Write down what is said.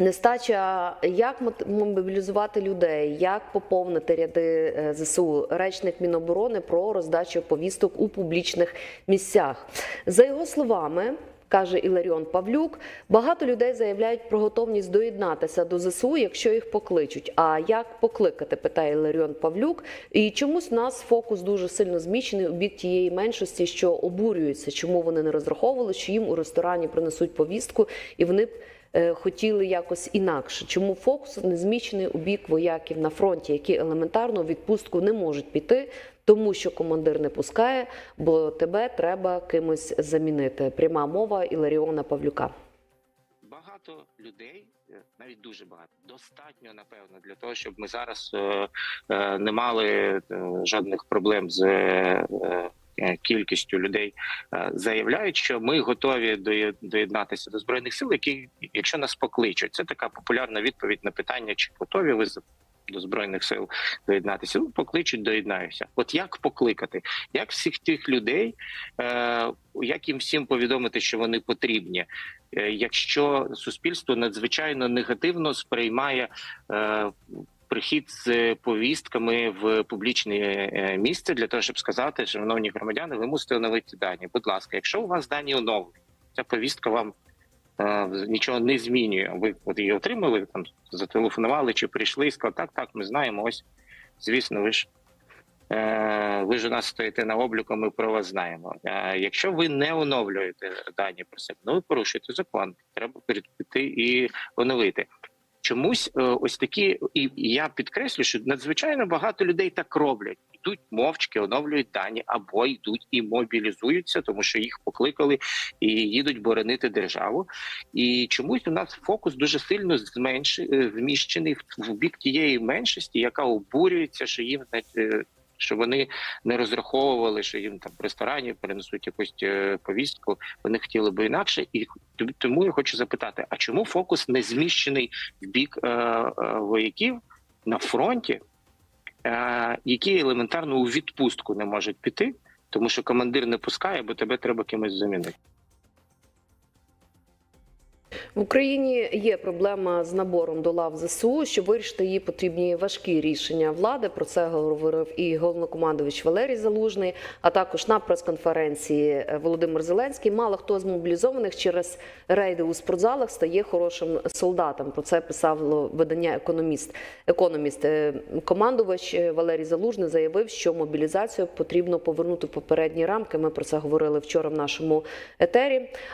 Нестача, як мобілізувати людей, як поповнити ряди е, ЗСУ, речник Міноборони про роздачу повісток у публічних місцях. За його словами. Каже Іларіон Павлюк, багато людей заявляють про готовність доєднатися до ЗСУ, якщо їх покличуть. А як покликати? питає Іларіон Павлюк. І чомусь нас фокус дуже сильно зміщений у бік тієї меншості, що обурюються, чому вони не розраховували, що їм у ресторані принесуть повістку, і вони хотіли якось інакше. Чому фокус не зміщений у бік вояків на фронті, які елементарно у відпустку не можуть піти, тому що командир не пускає, бо тебе треба кимось замінити. Пряма мова Іларіона Павлюка. багато людей, е, навіть дуже багато, достатньо напевно для того, щоб ми зараз е, е, не мали е, жодних проблем з е, е, кількістю людей. Е, заявляють, що ми готові доєднатися до збройних сил, які якщо нас покличуть. Це така популярна відповідь на питання, чи готові ви до збройних сил доєднатися. Ну, покличуть, доєднаюся. От як покликати? Як всіх тих людей, е, як їм всім повідомити, що вони потрібні? Е, якщо суспільство надзвичайно негативно сприймає е, прихід з повістками в публічне е, місце для того, щоб сказати, шановні громадяни, ви мусите оновити дані. Будь ласка, якщо у вас дані оновлені, ця повістка вам е, нічого не змінює. Ви от її отримали, там зателефонували чи прийшли і сказали, так, так, ми знаємо. Ось звісно, ви ж. е, Ви ж у нас стоїте на обліку, ми про вас знаємо. Е, Якщо ви не оновлюєте дані про себе, ну ви порушуєте закон. Треба піти і оновити. Чомусь е, ось такі, і я підкреслю, що надзвичайно багато людей так роблять. Йдуть мовчки, оновлюють дані або йдуть і мобілізуються, тому що їх покликали і їдуть боронити державу. І чомусь у нас фокус дуже сильно зменши, е, зміщений в, бік тієї меншості, яка обурюється, що їм що вони не розраховували, що їм там в ресторані перенесуть якусь е, повістку. Вони хотіли би інакше, і тому я хочу запитати: а чому фокус не зміщений в бік е, е, вояків на фронті, е, які елементарно у відпустку не можуть піти, тому що командир не пускає, бо тебе треба кимось замінити. В Україні є проблема з набором до лав ЗСУ. Щоб вирішити її, потрібні важкі рішення влади. Про це говорив і головнокомандувач Валерій Залужний, а також на прес-конференції Володимир Зеленський. Мало хто з мобілізованих через рейди у спортзалах стає хорошим солдатом. Про це писало видання Економіст. Економіст Е, командувач е, Валерій Залужний заявив, що мобілізацію потрібно повернути в попередні рамки. Ми про це говорили вчора в нашому етері.